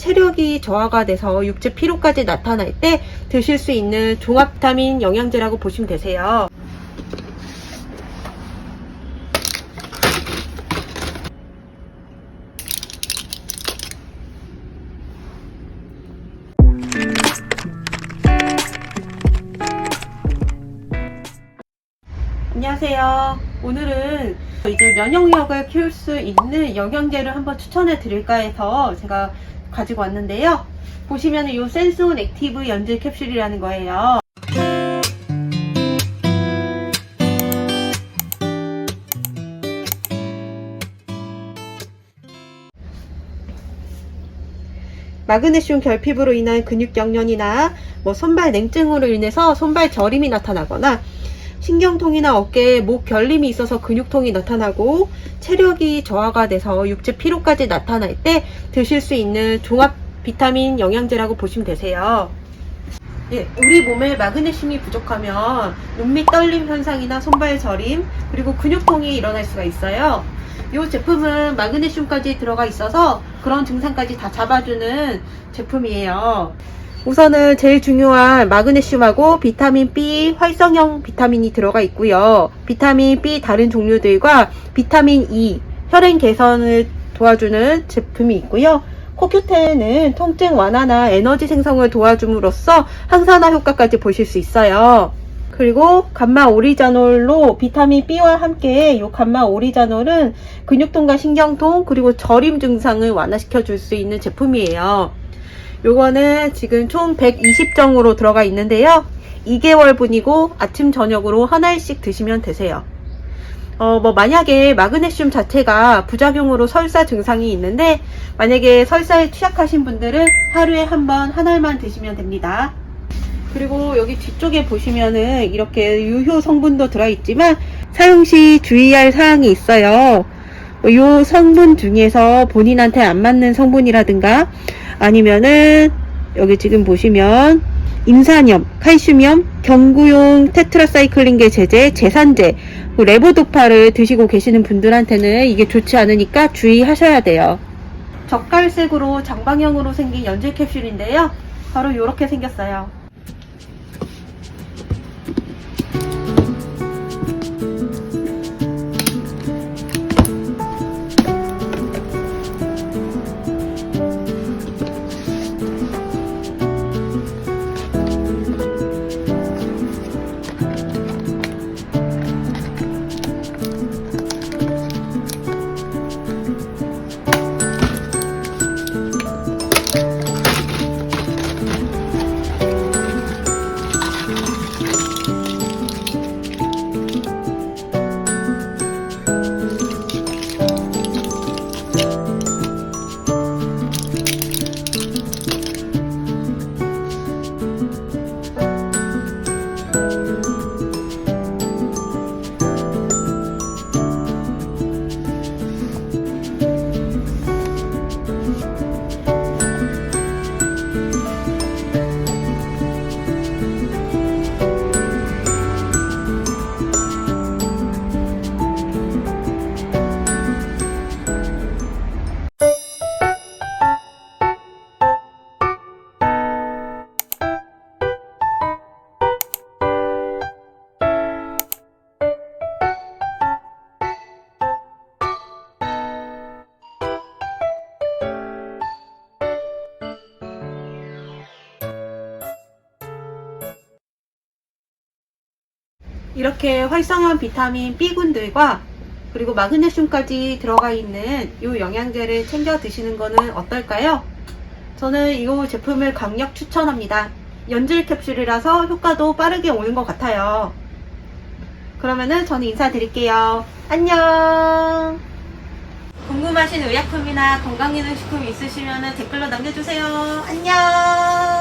체력이 저하가 돼서 육체 피로까지 나타날 때 드실 수 있는 종합 비타민 영양제라고 보시면 되세요. 안녕하세요. 오늘은 이제 면역력을 키울 수 있는 영양제를 한번 추천해 드릴까 해서 제가 가지고 왔는데요. 보시면 이 센스온 액티브 연질 캡슐이라는 거예요. 마그네슘 결핍으로 인한 근육 경련이나 뭐 손발 냉증으로 인해서 손발 저림이 나타나거나 신경통이나 어깨에 목 결림이 있어서 근육통이 나타나고 체력이 저하가 돼서 육체 피로까지 나타날 때 드실 수 있는 종합 비타민 영양제라고 보시면 되세요. 예, 우리 몸에 마그네슘이 부족하면 눈밑 떨림 현상이나 손발 저림 그리고 근육통이 일어날 수가 있어요. 이 제품은 마그네슘까지 들어가 있어서 그런 증상까지 다 잡아주는 제품이에요. 우선은 제일 중요한 마그네슘하고 비타민 B 활성형 비타민이 들어가 있고요. 비타민 B 다른 종류들과 비타민 E 혈행 개선을 도와주는 제품이 있고요. 코큐텐은 통증 완화나 에너지 생성을 도와줌으로써 항산화 효과까지 보실 수 있어요. 그리고 감마 오리자놀로 비타민 B와 함께 이 감마 오리자놀은 근육통과 신경통 그리고 저림 증상을 완화시켜 줄 수 있는 제품이에요. 요거는 지금 총 120정으로 들어가 있는데요. 2개월 분이고 아침 저녁으로 하나씩 드시면 되세요. 어, 뭐, 만약에 마그네슘 자체가 부작용으로 설사 증상이 있는데, 만약에 설사에 취약하신 분들은 하루에 한 번 한 알만 드시면 됩니다. 그리고 여기 뒤쪽에 보시면은 이렇게 유효 성분도 들어있지만, 사용 시 주의할 사항이 있어요. 이 성분 중에서 본인한테 안 맞는 성분이라든가, 아니면은, 여기 지금 보시면, 임산염, 칼슘염, 경구용 테트라사이클린계 제제, 제산제, 그 레보도파를 드시고 계시는 분들한테는 이게 좋지 않으니까 주의하셔야 돼요. 젓갈색으로 장방형으로 생긴 연질 캡슐인데요. 바로 이렇게 생겼어요. 이렇게 활성한 비타민 B군들과 그리고 마그네슘까지 들어가 있는 이 영양제를 챙겨 드시는 거는 어떨까요? 저는 이 제품을 강력 추천합니다. 연질 캡슐이라서 효과도 빠르게 오는 것 같아요. 그러면은 저는 인사드릴게요. 안녕! 궁금하신 의약품이나 건강기능식품 있으시면 댓글로 남겨주세요. 안녕!